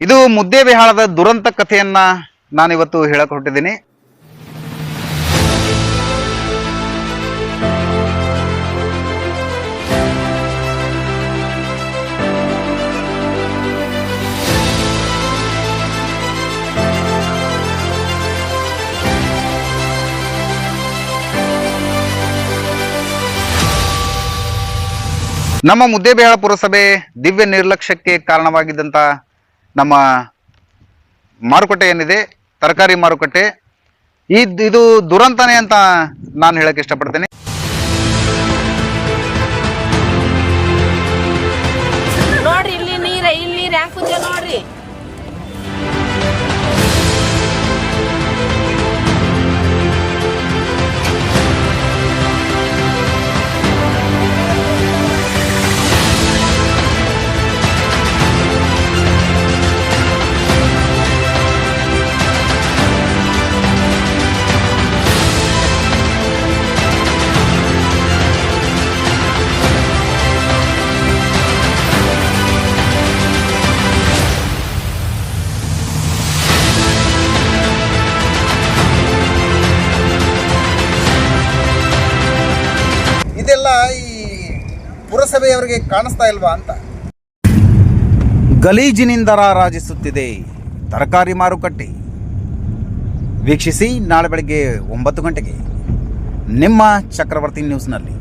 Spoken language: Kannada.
ಇದು ಮುದ್ದೇಬಿಹಾಳದ ದುರಂತ ಕಥೆಯನ್ನ ನಾನಿವತ್ತು ಹೇಳಕ್ ಹೊರಟಿದ್ದೀನಿ. ನಮ್ಮ ಮುದ್ದೇಬೇಹಾಳ ಪುರಸಭೆ ದಿವ್ಯ ನಿರ್ಲಕ್ಷ್ಯಕ್ಕೆ ಕಾರಣವಾಗಿದ್ದಂತ ನಮ್ಮ ಮಾರುಕಟ್ಟೆ ಏನಿದೆ ತರಕಾರಿ ಮಾರುಕಟ್ಟೆ ಈ ಇದು ದುರಂತನೇ ಅಂತ ನಾನು ಹೇಳಕ್ಕೆ ಇಷ್ಟಪಡ್ತೇನೆ. ಇದೆಲ್ಲ ಈ ಪುರಸಭೆಯವರಿಗೆ ಕಾಣಿಸ್ತಾ ಇಲ್ವಾ ಅಂತ? ಗಲೀಜಿನಿಂದ ರಾರಾಜಿಸುತ್ತಿದೆ ತರಕಾರಿ ಮಾರುಕಟ್ಟೆ. ವೀಕ್ಷಿಸಿ ನಾಳೆ ಬೆಳಗ್ಗೆ ಒಂಬತ್ತು ಗಂಟೆಗೆ ನಿಮ್ಮ ಚಕ್ರವರ್ತಿ ನ್ಯೂಸ್ನಲ್ಲಿ.